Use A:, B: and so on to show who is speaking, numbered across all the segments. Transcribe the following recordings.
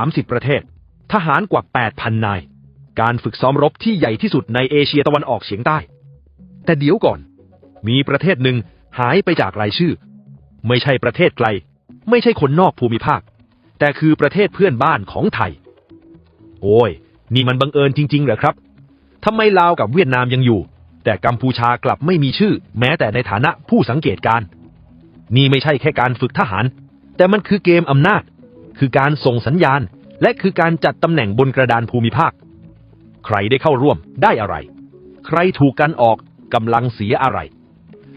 A: 30 ประเทศ ทหารกว่า 8,000 นาย การฝึกซ้อมรบที่ใหญ่ที่สุดในเอเชียตะวันออกเฉียงใต้ แต่เดี๋ยวก่อน มีประเทศหนึ่งหายไปจากรายชื่อ ไม่ใช่ประเทศไกล ไม่ใช่คนนอกภูมิภาค แต่คือประเทศเพื่อนบ้านของไทย โอ้ย นี่มันบังเอิญจริง ๆ เหรอครับทำไมลาวกับเวียดนามยังอยู่ แต่กัมพูชากลับไม่มีชื่อ แม้แต่ในฐานะผู้สังเกตการ นี่ไม่ใช่แค่การฝึกทหาร แต่มันคือเกมอำนาจ คือการส่งสัญญาณ และคือการจัดตำแหน่งบนกระดานภูมิภาค ใครได้เข้าร่วมได้อะไร ใครถูกกันออกกำลังเสียอะไร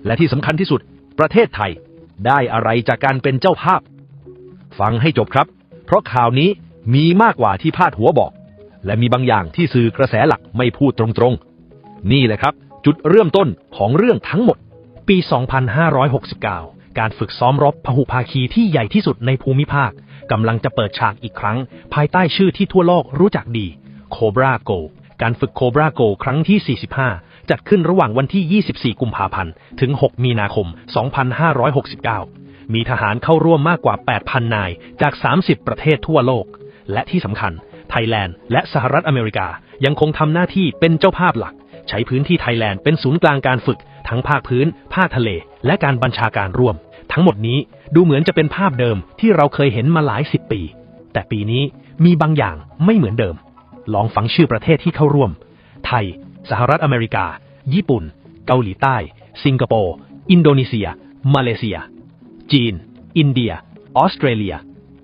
A: และที่สำคัญที่สุด ประเทศไทยได้อะไรจากการเป็นเจ้าภาพ ฟังให้จบครับ เพราะข่าวนี้มีมากกว่าที่พาดหัวบอก และมีบางอย่างที่สื่อกระแสหลักไม่พูดตรงๆ นี่แหละครับ จุดเริ่มต้นของเรื่องทั้งหมด
B: ปี 2569 การฝึกซ้อมรบพหุภาคีที่ใหญ่ที่สุดในภูมิภาค กำลังจะเปิดฉากอีกครั้ง ภายใต้ชื่อที่ทั่วโลกรู้จักดี Cobra Go การฝึก Cobra Go ครั้งที่ 45 จัดขึ้นระหว่างวันที่ 24 กุมภาพันธ์ ถึง 6 มีนาคม 2569 มีทหารเข้าร่วมมากกว่า 8,000 นาย จาก 30 ประเทศทั่วโลก และที่สำคัญ ไทยแลนด์และสหรัฐอเมริกายังคงทำหน้าที่เป็นเจ้าภาพหลัก ใช้พื้นที่ไทยแลนด์เป็นศูนย์กลางการฝึก ทั้งภาคพื้น ภาคทะเล และการบัญชาการร่วม ทั้งหมดนี้ดูเหมือนจะเป็นภาพเดิมที่เราเคยเห็นมาหลายสิบปี แต่ปีนี้มีบางอย่างไม่เหมือนเดิม ลองฟังชื่อประเทศที่เข้าร่วม ไทย สหรัฐอเมริกา ญี่ปุ่น เกาหลีใต้ สิงคโปร์ อินโดนีเซีย มาเลเซีย จีน อินเดีย ออสเตรเลีย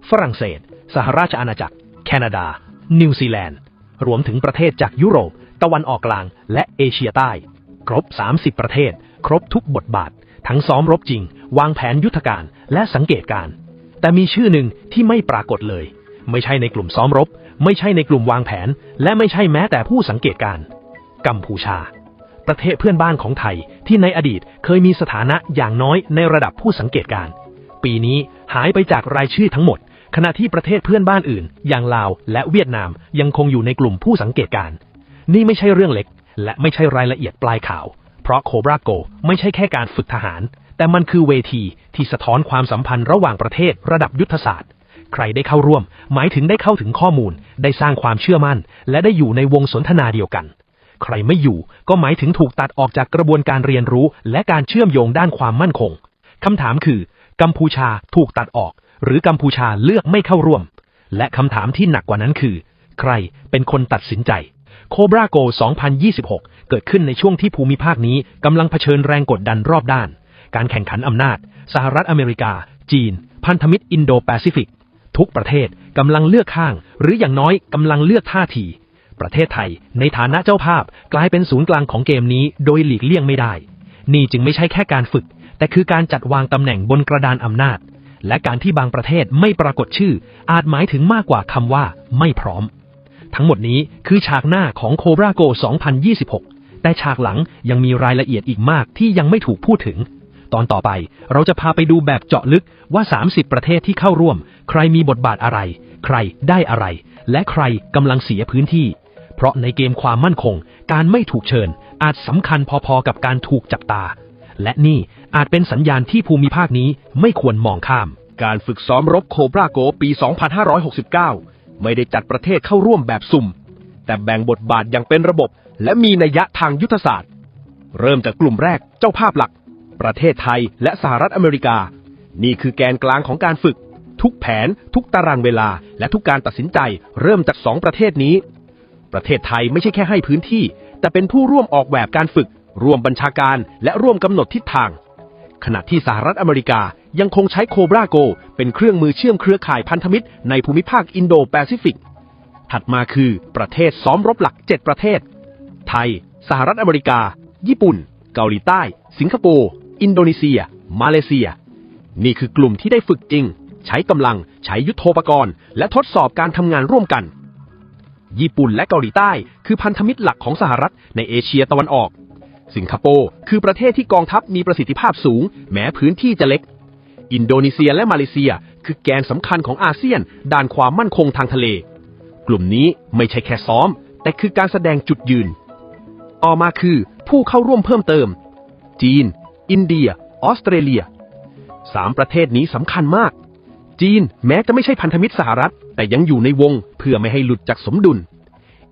B: ฝรั่งเศส สหราชอาณาจักร แคนาดา นิวซีแลนด์ รวมถึงประเทศจากยุโรป ตะวันออกกลาง และเอเชียใต้ ครบ 30 ประเทศ ครบทุกบทบาท ทั้งซ้อมรบจริง วางแผนยุทธการและสังเกตการ แต่มีชื่อหนึ่งที่ไม่ปรากฏเลย ไม่ใช่ในกลุ่มซ้อมรบ ไม่ใช่ในกลุ่มวางแผน และไม่ใช่แม้แต่ผู้สังเกตการกัมพูชา ประเทศเพื่อนบ้านของไทยที่ในอดีตเคยมีสถานะอย่างน้อยในระดับผู้สังเกตการ ปีนี้หายไปจากรายชื่อทั้งหมด ขณะที่ประเทศเพื่อนบ้านอื่น อย่างลาวและเวียดนามยังคงอยู่ในกลุ่มผู้สังเกตการ นี่ไม่ใช่เรื่องเล็ก และไม่ใช่รายละเอียดปลายข่าว เพราะโคบราโกไม่ใช่แค่การฝึกทหาร แต่มันคือเวทีที่สะท้อนความสัมพันธ์ระหว่างประเทศระดับยุทธศาสตร์ ใครได้เข้าร่วม หมายถึงได้เข้าถึงข้อมูล ได้สร้างความเชื่อมั่น และได้อยู่ในวงสนทนาเดียวกัน ใครไม่อยู่ก็หมายถึงถูกตัดออกจากกระบวนการเรียนรู้ และการเชื่อมโยงด้านความมั่นคงคำถามคือ กัมพูชาถูกตัดออก หรือกัมพูชาเลือกไม่เข้าร่วม และคำถามที่หนักกว่านั้นคือ ใครเป็นคนตัดสินใจ โคบราโก 2026 เกิดขึ้นในช่วงที่ภูมิภาคนี้กำลังเผชิญแรงกดดันรอบด้าน การแข่งขันอำนาจ สหรัฐอเมริกา จีน พันธมิตรอินโดแปซิฟิก ทุกประเทศกำลังเลือกข้าง หรืออย่างน้อยกำลังเลือกท่าที ประเทศไทย ในฐานะเจ้าภาพกลายเป็นศูนย์กลางของเกมนี้โดยหลีกเลี่ยงไม่ได้ นี่จึงไม่ใช่แค่การฝึก แต่คือการจัดวางตำแหน่งบนกระดานอำนาจ และการที่บางประเทศไม่ปรากฏชื่อ อาจหมายถึงมากกว่าคำว่า ไม่พร้อม ทั้งหมดนี้คือฉากหน้าของโคบราโก 2026 แต่ฉากหลังยังมีรายละเอียดอีกมากที่ยังไม่ถูกพูดถึง ตอนต่อไปเราจะพาไปดูแบบเจาะลึกว่า 30 ประเทศที่เข้าร่วม ใครมีบทบาทอะไร ใครได้อะไร และใครกำลังเสียพื้นที่ เพราะในเกมความมั่นคง การไม่ถูกเชิญ อาจสำคัญพอๆกับการถูกจับตา และนี่อาจเป็นสัญญาณที่ภูมิภาคนี้ไม่ควรมองข้าม
A: การฝึกซ้อมรบโคบราโกปี 2569 ไม่ได้จัดประเทศเข้าร่วมแบบสุ่ม แต่แบ่งบทบาทอย่างเป็นระบบ และมีนัยยะทางยุทธศาสตร์ เริ่มจากกลุ่มแรกเจ้าภาพหลัก ประเทศไทยและสหรัฐอเมริกา นี่คือแกนกลางของการฝึก ทุกแผน ทุกตารางเวลา และทุกการตัดสินใจ เริ่มจากสองประเทศนี้ ประเทศไทยไม่ใช่แค่ให้พื้นที่ แต่เป็นผู้ร่วมออกแบบการฝึก ร่วมบัญชาการ และร่วมกำหนดทิศทาง ขณะที่สหรัฐอเมริกายังคงใช้โคบราโก เป็นเครื่องมือเชื่อมเครือข่ายพันธมิตรในภูมิภาคอินโดแปซิฟิก ถัดมาคือประเทศซ้อมรบหลัก 7 ประเทศ ไทย สหรัฐอเมริกา ญี่ปุ่น เกาหลีใต้ สิงคโปร์ อินโดนีเซีย มาเลเซีย นี่คือกลุ่มที่ได้ฝึกจริง ใช้กำลัง ใช้ยุทโธปกรณ์ และทดสอบการทำงานร่วมกัน ญี่ปุ่นและเกาหลีใต้ คือพันธมิตรหลักของสหรัฐในเอเชียตะวันออก สิงคโปร์คือประเทศที่กองทัพมีประสิทธิภาพสูง แม้พื้นที่จะเล็ก อินโดนีเซียและมาเลเซีย คือแกนสำคัญของอาเซียน ด้านความมั่นคงทางทะเล กลุ่มนี้ไม่ใช่แค่ซ้อม แต่คือการแสดงจุดยืน ต่อมาคือผู้เข้าร่วมเพิ่มเติม จีน อินเดีย ออสเตรเลียสามประเทศนี้สำคัญมาก จีนแม้จะไม่ใช่พันธมิตรสหรัฐ แต่ยังอยู่ในวงเพื่อไม่ให้หลุดจากสมดุล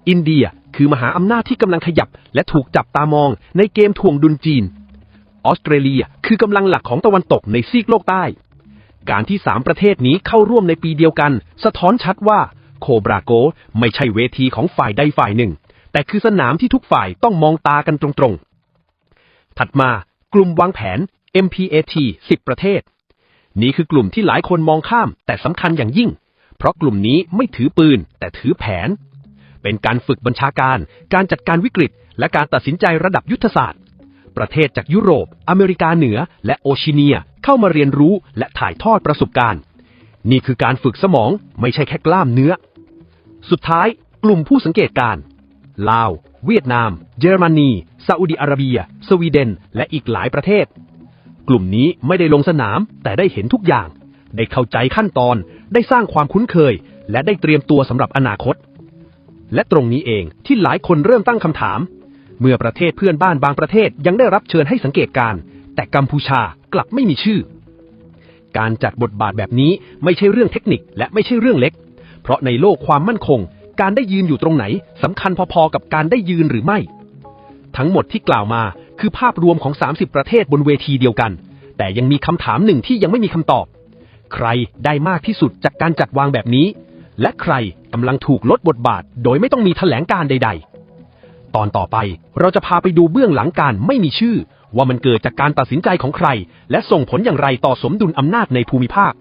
A: อินเดีย คือมหาอำนาจที่กำลังขยับ และถูกจับตามองในเกมถ่วงดุลจีน ออสเตรเลียคือกำลังหลักของตะวันตกในซีกโลกใต้ การที่สามประเทศนี้เข้าร่วมในปีเดียวกัน สะท้อนชัดว่าโคบราโกไม่ใช่เวทีของฝ่ายใดฝ่ายหนึ่ง แต่คือสนามที่ทุกฝ่ายต้องมองตากันตรงๆ ถัดมากลุ่มวางแผน MPAT 10 ประเทศ นี่คือกลุ่มที่หลายคนมองข้ามแต่สำคัญอย่างยิ่ง เพราะกลุ่มนี้ไม่ถือปืนแต่ถือแผน เป็นการฝึกบัญชาการ การจัดการวิกฤต และการตัดสินใจระดับยุทธศาสตร์ ประเทศจากยุโรป อเมริกาเหนือ และโอชิเนียเข้ามาเรียนรู้และถ่ายทอดประสบการณ์ นี่คือการฝึกสมองไม่ใช่แค่กล้ามเนื้อ สุดท้ายกลุ่มผู้สังเกตการณ์ลาว เวียดนาม เยอรมนีซาอุดิอาระเบีย สวีเดน และอีกหลายประเทศ กลุ่มนี้ไม่ได้ลงสนามแต่ได้เห็นทุกอย่าง ได้เข้าใจขั้นตอน ได้สร้างความคุ้นเคย และได้เตรียมตัวสำหรับอนาคต และตรงนี้เองที่หลายคนเริ่มตั้งคำถาม เมื่อประเทศเพื่อนบ้านบางประเทศยังได้รับเชิญให้สังเกตการ แต่กัมพูชากลับไม่มีชื่อ การจัดบทบาทแบบนี้ไม่ใช่เรื่องเทคนิคและไม่ใช่เรื่องเล็ก เพราะในโลกความมั่นคง การได้ยืนอยู่ตรงไหนสำคัญพอๆกับการได้ยืนหรือไม่ ทั้งหมดที่กล่าวมาคือภาพรวมของ 30 ประเทศบนเวทีเดียวกัน แต่ยังมีคำถามหนึ่งที่ยังไม่มีคำตอบ ใครได้มากที่สุดจากการจัดวางแบบนี้ และใครกำลังถูกลดบทบาท โดยไม่ต้องมีแถลงการใด ๆ ตอนต่อไปเราจะพาไปดูเบื้องหลังการไม่มีชื่อ ว่ามันเกิดจากการตัดสินใจของใคร และส่งผลอย่างไรต่อสมดุลอำนาจในภูมิภาค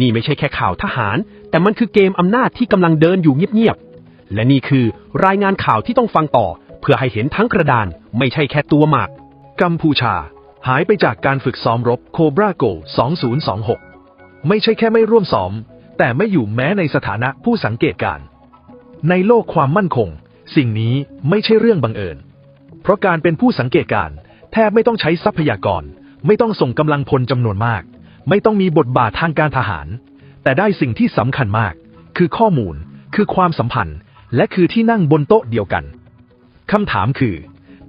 A: นี่ไม่ใช่แค่ข่าวทหาร แต่มันคือเกมอำนาจที่กำลังเดินอยู่เงียบๆและนี่คือรายงานข่าวที่ต้องฟังต่อ เพื่อให้เห็นทั้งกระดาน ไม่ใช่แค่ตัวหมาก
C: กัมพูชา หายไปจากการฝึกซ้อมรบโคบราโก 2026 ไม่ใช่แค่ไม่ร่วมซ้อม แต่ไม่อยู่แม้ในสถานะผู้สังเกตการณ์ในโลกความมั่นคง สิ่งนี้ไม่ใช่เรื่องบังเอิญ เพราะการเป็นผู้สังเกตการณ์แทบไม่ต้องใช้ทรัพยากร ไม่ต้องส่งกำลังพลจำนวนมาก ไม่ต้องมีบทบาททางการทหาร แต่ได้สิ่งที่สำคัญมาก คือข้อมูล คือความสัมพันธ์ และคือที่นั่งบนโต๊ะเดียวกันคำถามคือ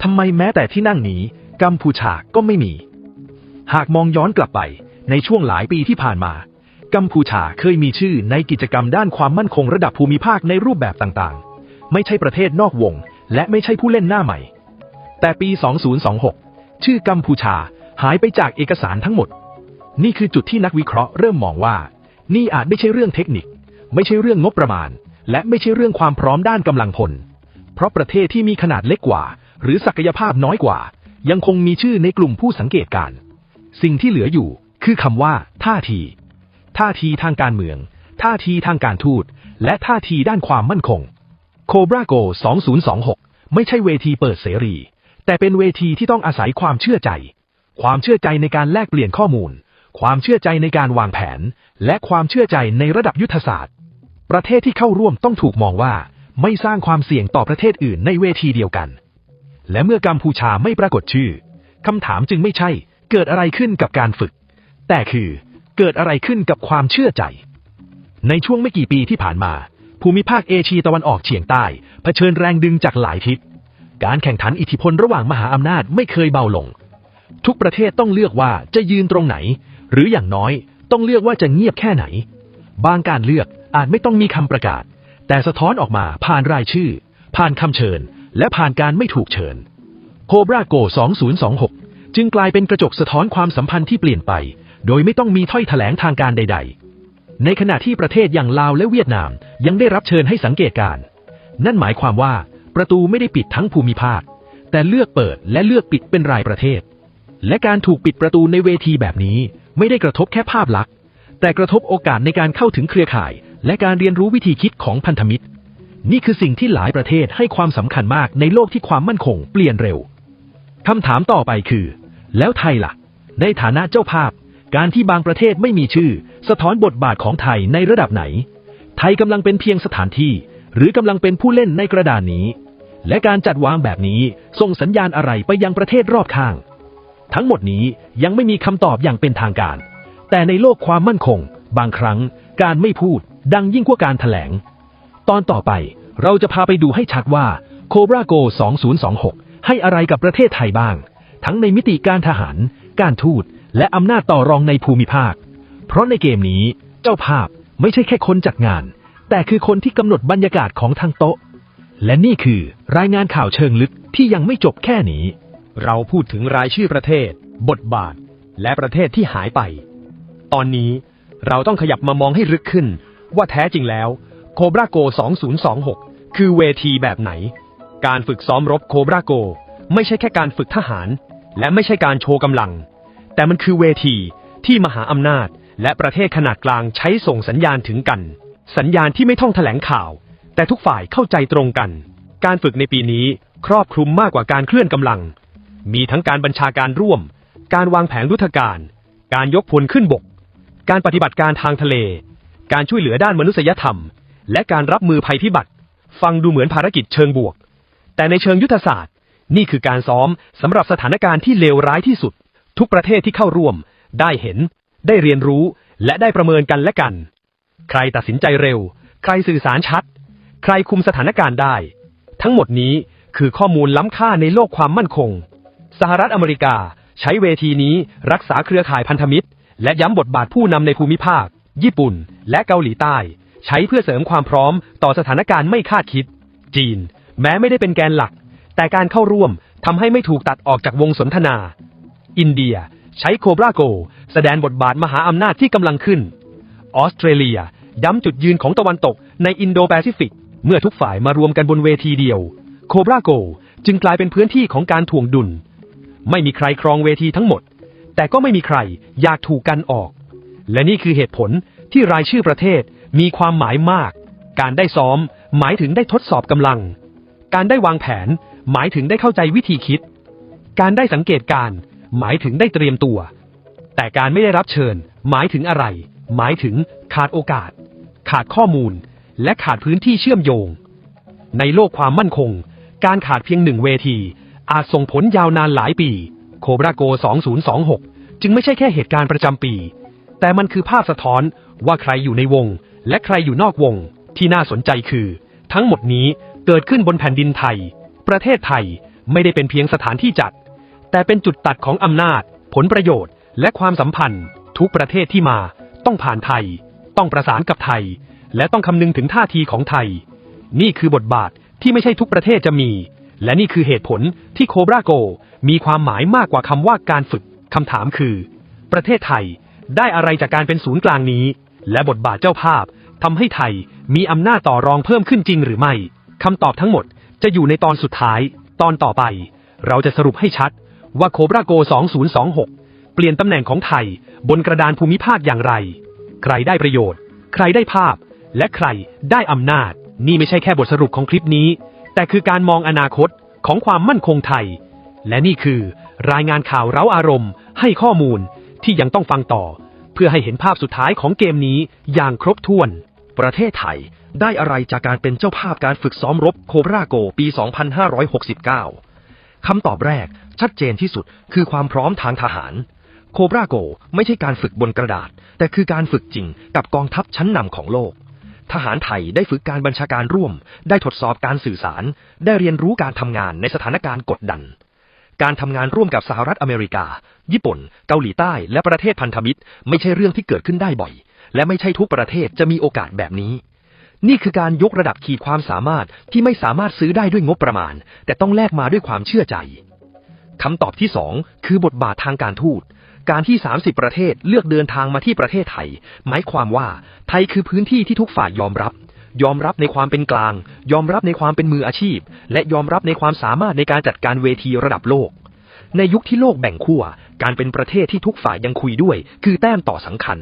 C: ทำไมแม้แต่ที่นั่งนี้กัมพูชาก็ไม่มี หากมองย้อนกลับไปในช่วงหลายปีที่ผ่านมา กัมพูชาเคยมีชื่อในกิจกรรมด้านความมั่นคงระดับภูมิภาคในรูปแบบต่างๆ ไม่ใช่ประเทศนอกวง และไม่ใช่ผู้เล่นหน้าใหม่ แต่ปี 2026 ชื่อกัมพูชาหายไปจากเอกสารทั้งหมด นี่คือจุดที่นักวิเคราะห์เริ่มมองว่า นี่อาจไม่ใช่เรื่องเทคนิค ไม่ใช่เรื่องงบประมาณ และไม่ใช่เรื่องความพร้อมด้านกำลังพล เพราะประเทศที่มีขนาดเล็กกว่า หรือศักยภาพน้อยกว่า ยังคงมีชื่อในกลุ่มผู้สังเกตการณ์สิ่งที่เหลืออยู่คือคำว่าท่าที ท่าทีทางการเมือง ท่าทีทางการทูต และท่าทีด้านความมั่นคง โคบราโก 2026 ไม่ใช่เวทีเปิดเสรี แต่เป็นเวทีที่ต้องอาศัยความเชื่อใจ ความเชื่อใจในการแลกเปลี่ยนข้อมูล ความเชื่อใจในการวางแผน และความเชื่อใจในระดับยุทธศาสตร์ ประเทศที่เข้าร่วมต้องถูกมองว่า ไม่สร้างความเสี่ยงต่อประเทศอื่นในเวทีเดียวกัน และเมื่อกัมพูชาไม่ปรากฏชื่อคำถามจึงไม่ใช่ เกิดอะไรขึ้นกับการฝึก แต่คือ เกิดอะไรขึ้นกับความเชื่อใจ ในช่วงไม่กี่ปีที่ผ่านมา ภูมิภาคเอเชียตะวันออกเฉียงใต้เผชิญแรงดึงจากหลายทิศ การแข่งขันอิทธิพลระหว่างมหาอำนาจไม่เคยเบาลง ทุกประเทศต้องเลือกว่าจะยืนตรงไหน หรืออย่างน้อยต้องเลือกว่าจะเงียบแค่ไหน บางการเลือกอาจไม่ต้องมีคำประกาศ แต่สะท้อนออกมาผ่านรายชื่อ ผ่านคำเชิญ และผ่านการไม่ถูกเชิญโคบราโก 2026 จึงกลายเป็นกระจกสะท้อนความสัมพันธ์ที่เปลี่ยนไป โดยไม่ต้องมีถ้อยแถลงทางการใด ๆ ในขณะที่ประเทศอย่างลาวและเวียดนามยังได้รับเชิญให้สังเกตการณ์นั่นหมายความว่าประตูไม่ได้ปิดทั้งภูมิภาค แต่เลือกเปิดและเลือกปิดเป็นรายประเทศ และการถูกปิดประตูในเวทีแบบนี้ ไม่ได้กระทบแค่ภาพลักษณ์ แต่กระทบโอกาสในการเข้าถึงเครือข่าย และการเรียนรู้วิธีคิดของพันธมิตร นี่คือสิ่งที่หลายประเทศให้ความสำคัญมากในโลกที่ความมั่นคงเปลี่ยนเร็วคำถามต่อไปคือ แล้วไทยล่ะ ในฐานะเจ้าภาพ การที่บางประเทศไม่มีชื่อ สะท้อนบทบาทของไทยในระดับไหน ไทยกำลังเป็นเพียงสถานที่ หรือกำลังเป็นผู้เล่นในกระดานนี้ และการจัดวางแบบนี้ส่งสัญญาณอะไรไปยังประเทศรอบข้าง ทั้งหมดนี้ยังไม่มีคำตอบอย่างเป็นทางการ แต่ในโลกความมั่นคง บางครั้ง การไม่พูด ดังยิ่งกว่าการถแถลง ตอนต่อไปเราจะพาไปดูให้ชัดว่าโคบราโก 2026 ให้อะไรกับประเทศไทยบ้าง ทั้งในมิติการทหาร การทูต และอำนาจต่อรองในภูมิภาค เพราะในเกมนี้เจ้าภาพไม่ใช่แค่คนจัดงาน แต่คือคนที่กำหนดบรรยากาศของทางโต๊ะ และนี่คือรายงานข่าวเชิงลึกที่ยังไม่จบแค่นี้
A: เราพูดถึงรายชื่อประเทศ บทบาท และประเทศที่หายไป ตอนนี้เราต้องขยับมามองให้ลึกขึ้น ว่าแท้จริงแล้วโคบราโก 2026 คือเวทีแบบไหน การฝึกซ้อมรบโคบราโก ไม่ใช่แค่การฝึกทหาร และไม่ใช่การโชว์กำลัง แต่มันคือเวทีที่มหาอำนาจ และประเทศขนาดกลางใช้ส่งสัญญาณถึงกัน สัญญาณที่ไม่ท่องแถลงข่าว แต่ทุกฝ่ายเข้าใจตรงกัน การฝึกในปีนี้ครอบคลุมมากกว่าการเคลื่อนกำลัง มีทั้งการบัญชาการร่วม การวางแผนยุทธการ การยกพลขึ้นบก การปฏิบัติการทางทะเล การช่วยเหลือด้านมนุษยธรรม และการรับมือภัยพิบัติ ฟังดูเหมือนภารกิจเชิงบวก แต่ในเชิงยุทธศาสตร์ นี่คือการซ้อมสำหรับสถานการณ์ที่เลวร้ายที่สุด ทุกประเทศที่เข้าร่วม ได้เห็น ได้เรียนรู้ และได้ประเมินกันและกัน ใครตัดสินใจเร็ว ใครสื่อสารชัด ใครคุมสถานการณ์ได้ ทั้งหมดนี้คือข้อมูลล้ำค่าในโลกความมั่นคง สหรัฐอเมริกาใช้เวทีนี้รักษาเครือข่ายพันธมิตร และย้ำบทบาทผู้นำในภูมิภาค ญี่ปุ่น และเกาหลีใต้ ใช้เพื่อเสริมความพร้อมต่อสถานการณ์ไม่คาดคิด จีน แม้ไม่ได้เป็นแกนหลัก แต่การเข้าร่วมทำให้ไม่ถูกตัดออกจากวงสนทนา อินเดีย ใช้โคบราโก แสดงบทบาทมหาอำนาจที่กำลังขึ้น ออสเตรเลียย้ำจุดยืนของตะวันตกในอินโดแปซิฟิก เมื่อทุกฝ่ายมารวมกันบนเวทีเดียว โคบราโกจึงกลายเป็นพื้นที่ของการถ่วงดุล ไม่มีใครครองเวทีทั้งหมด แต่ก็ไม่มีใครอยากถูกกันออก และนี่คือเหตุผลที่รายชื่อประเทศมีความหมายมาก การได้ซ้อม หมายถึงได้ทดสอบกำลัง การได้วางแผน หมายถึงได้เข้าใจวิธีคิด การได้สังเกตการ หมายถึงได้เตรียมตัว แต่การไม่ได้รับเชิญ หมายถึงอะไร หมายถึงขาดโอกาส ขาดข้อมูล และขาดพื้นที่เชื่อมโยง ในโลกความมั่นคง การขาดเพียงหนึ่งเวที อาจส่งผลยาวนานหลายปี โคบราโก 2026 จึงไม่ใช่แค่เหตุการณ์ประจำปี แต่มันคือภาพสะท้อนว่าใครอยู่ในวง และใครอยู่นอกวง ที่น่าสนใจคือ ทั้งหมดนี้เกิดขึ้นบนแผ่นดินไทย ประเทศไทยไม่ได้เป็นเพียงสถานที่จัด แต่เป็นจุดตัดของอำนาจ ผลประโยชน์ และความสัมพันธ์ ทุกประเทศที่มา ต้องผ่านไทย ต้องประสานกับไทย และต้องคำนึงถึงท่าทีของไทย นี่คือบทบาทที่ไม่ใช่ทุกประเทศจะมี และนี่คือเหตุผลที่โคบราโก มีความหมายมากกว่าคำว่าการฝึกคำถามคือ ประเทศไทยได้อะไรจากการเป็นศูนย์กลางนี้ และบทบาทเจ้าภาพทำให้ไทยมีอำนาจต่อรองเพิ่มขึ้นจริงหรือไม่คำตอบทั้งหมดจะอยู่ในตอนสุดท้าย ตอนต่อไป เราจะสรุปให้ชัด ว่าโคบราโก 2026 เปลี่ยนตำแหน่งของไทยบนกระดานภูมิภาคอย่างไร ใครได้ประโยชน์ ใครได้ภาพ และใครได้อำนาจ นี่ไม่ใช่แค่บทสรุปของคลิปนี้ แต่คือการมองอนาคตของความมั่นคงไทย และนี่คือรายงานข่าวเร้าอารมณ์ ให้ข้อมูลที่ยังต้องฟังต่อ เพื่อให้เห็นภาพสุดท้ายของเกมนี้อย่างครบถ้วน ประเทศไทยได้อะไรจากการเป็นเจ้าภาพการฝึกซ้อมรบโคบราโกปี 2569 คำตอบแรก ชัดเจนที่สุดคือความพร้อมทางทหาร โคบราโกไม่ใช่การฝึกบนกระดาษ แต่คือการฝึกจริงกับกองทัพชั้นนำของโลก ทหารไทยได้ฝึกการบัญชาการร่วม ได้ทดสอบการสื่อสาร ได้เรียนรู้การทำงานในสถานการณ์กดดัน การทำงานร่วมกับสหรัฐอเมริกา ญี่ปุ่น เกาหลีใต้ และประเทศพันธมิตร ไม่ใช่เรื่องที่เกิดขึ้นได้บ่อย และไม่ใช่ทุกประเทศจะมีโอกาสแบบนี้นี่คือการยกระดับขีดความสามารถที่ไม่สามารถซื้อได้ด้วยงบประมาณ แต่ต้องแลกมาด้วยความเชื่อใจ คำตอบที่สองคือบทบาททางการทูต การที่ 30 ประเทศเลือกเดินทางมาที่ประเทศไทย หมายความว่าไทยคือพื้นที่ที่ทุกฝ่ายยอมรับ ยอมรับในความเป็นกลาง ยอมรับในความเป็นมืออาชีพ และยอมรับในความสามารถในการจัดการเวทีระดับโลก ในยุคที่โลกแบ่งขั้ว การเป็นประเทศที่ทุกฝ่ายยังคุยด้วย คือแต้มต่อสำคัญ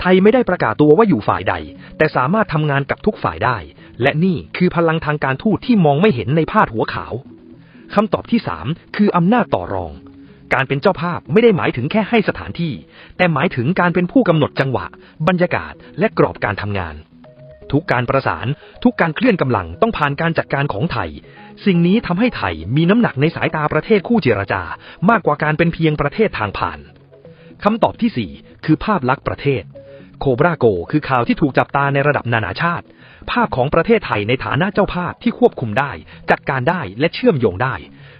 A: ไทยไม่ได้ประกาศตัวว่าอยู่ฝ่ายใด แต่สามารถทำงานกับทุกฝ่ายได้ และนี่คือพลังทางการทูตที่มองไม่เห็นในพาดหัวขาว คำตอบที่ 3 คืออำนาจต่อรอง การเป็นเจ้าภาพไม่ได้หมายถึงแค่ให้สถานที่ แต่หมายถึงการเป็นผู้กำหนดจังหวะ บรรยากาศ และกรอบการทำงาน ทุกการประสาน ทุกการเคลื่อนกำลังต้องผ่านการจัดการของไทย สิ่งนี้ทำให้ไทยมีน้ำหนักในสายตาประเทศคู่เจรจา มากกว่าการเป็นเพียงประเทศทางผ่านคำตอบที่ 4 คือภาพลักษณ์ประเทศ โคบราโก คือข่าวที่ถูกจับตาในระดับนานาชาติ ภาพของประเทศไทยในฐานะเจ้าภาพที่ควบคุมได้ จัดการได้และเชื่อมโยงได้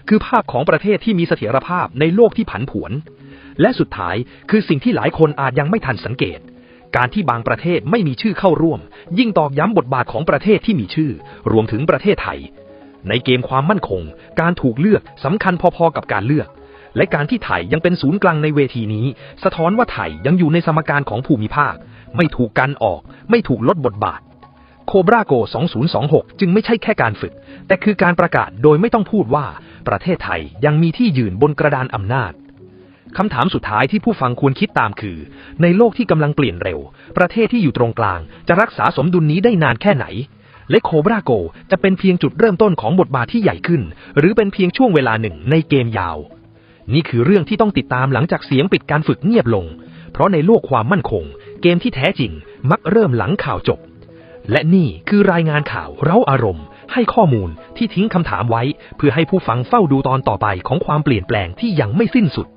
A: คือภาพของประเทศที่มีเสถียรภาพในโลกที่ผันผวน และสุดท้ายคือสิ่งที่หลายคนอาจยังไม่ทันสังเกต
B: การที่บางประเทศไม่มีชื่อเข้าร่วม ยิ่งตอกย้ำบทบาทของประเทศที่มีชื่อ รวมถึงประเทศไทย ในเกมความมั่นคง การถูกเลือกสำคัญพอๆกับการเลือกและการที่ไทยยังเป็นศูนย์กลางในเวทีนี้ สะท้อนว่าไทยยังอยู่ในสมการของภูมิภาค ไม่ถูกกันออก ไม่ถูกลดบทบาท โคบราโก 2026 จึงไม่ใช่แค่การฝึก แต่คือการประกาศโดยไม่ต้องพูดว่า ประเทศไทยยังมีที่ยืนบนกระดานอำนาจคำถามสุดท้ายที่ผู้ฟังควรคิดตามคือ ในโลกที่กำลังเปลี่ยนเร็ว ประเทศที่อยู่ตรงกลาง จะรักษาสมดุลนี้ได้นานแค่ไหน และโคบราโกจะเป็นเพียงจุดเริ่มต้นของบทบาทที่ใหญ่ขึ้น หรือเป็นเพียงช่วงเวลาหนึ่งในเกมยาว นี่คือเรื่องที่ต้องติดตามหลังจากเสียงปิดการฝึกเงียบลง เพราะในโลกความมั่นคง เกมที่แท้จริง มักเริ่มหลังข่าวจบ และนี่คือรายงานข่าวเร้าอารมณ์ ให้ข้อมูลที่ทิ้งคำถามไว้ เพื่อให้ผู้ฟังเฝ้าดูตอนต่อไปของความเปลี่ยนแปลงที่ยังไม่สิ้นสุด